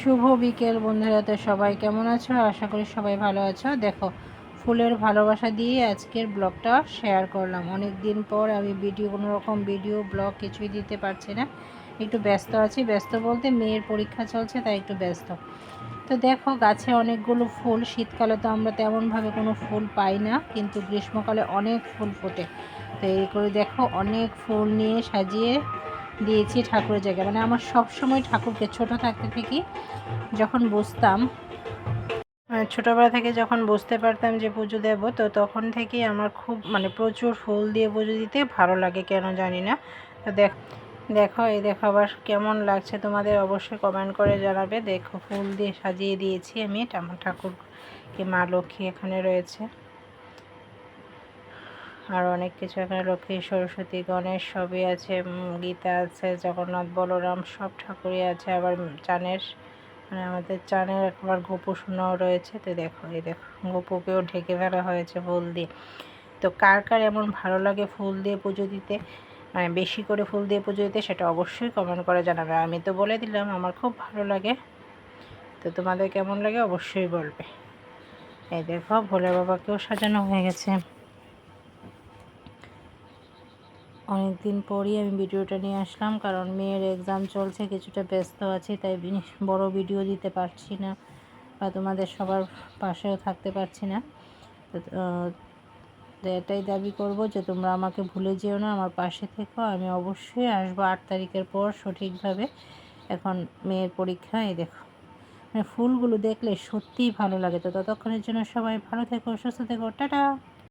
শুভ বিকেল বন্ধুরা, তো সবাই কেমন আছো? আশা করি সবাই ভালো আছো। দেখো, ফুলের ভালোবাসা দিয়ে আজকের ব্লগটা শেয়ার করলাম। অনেক দিন পর আমি ভিডিও কোনো রকম ভিডিও, ব্লগ কিছুই দিতে পারছি না। একটু ব্যস্ত আছি। ব্যস্ত বলতে মেয়ের পরীক্ষা চলছে, তাই একটু ব্যস্ত। তো দেখো, গাছে অনেকগুলো ফুল। শীতকালে তো আমরা তেমনভাবে কোনো ফুল পাই না, কিন্তু গ্রীষ্মকালে অনেক ফুল ফোটে। তো এই করে দেখো, অনেক ফুল নিয়ে সাজিয়ে দিয়েছি ঠাকুরের জায়গায়। মানে আমার সব সময় ঠাকুরকে, ছোট থাকতে থেকে যখন বুঝতাম মানে ছোটোবেলা থেকে যখন বুঝতে পারতাম যে পুজো দেব, তো তখন থেকেই আমার খুব মানে প্রচুর ফুল দিয়ে পুজো দিতে ভালো লাগে, কেন জানি না। তো দেখ, দেখো, এই দেখো আবার কেমন লাগছে তোমাদের অবশ্যই কমেন্ট করে জানাবে। দেখো, ফুল দিয়ে সাজিয়ে দিয়েছি আমি আমার ঠাকুরকে, মা লক্ষ্মী এখানে রয়েছে। আর অনেক কিছু এখানে লক্ষ্মী, সরস্বতী, গণেশ সবই আছে গীতা আছে, জগন্নাথ, বলরাম সব ঠাকুরই আছে। আবার চানের মানে আমাদের চানের একবার গোপু শোনাও রয়েছে। তো দেখো, এই দেখো, গোপুকেও ঢেকে ফেলা হয়েছে ফুল দিয়ে। তো কার কার এমন ভালো লাগে ফুল দিয়ে পুজো দিতে? মানে বেশি করে ফুল দিয়ে পুজো দিতে সেটা অবশ্যই কমেন্ট করে জানাবে। আমি তো বলে দিলাম, আমার খুব ভালো লাগে। তো তোমাদের কেমন লাগে অবশ্যই বলবে। এই দেখো, ভোলে বাবাকেও সাজানো হয়ে গেছে। অনেক দিন পরই আমি ভিডিওটা নিয়ে আসলাম, কারণ মেয়ের এক্সাম চলছে, কিছুটা ব্যস্ত আছি, তাই বড় ভিডিও দিতে পারছি না বা তোমাদের সবার পাশেও থাকতে পারছি না। তো এটাই দাবি করব যে তোমরা আমাকে ভুলে যেও না, আমার পাশে থেকো। আমি অবশ্যই আসব আট তারিখের পর সঠিকভাবে। এখন মেয়ের পরীক্ষা, এই দেখো। মানে ফুলগুলো দেখলে সত্যিই ভালো লাগে। তো ততক্ষণের জন্য সবাই ভালো থেকো, সুস্থ থেকো, টাটা!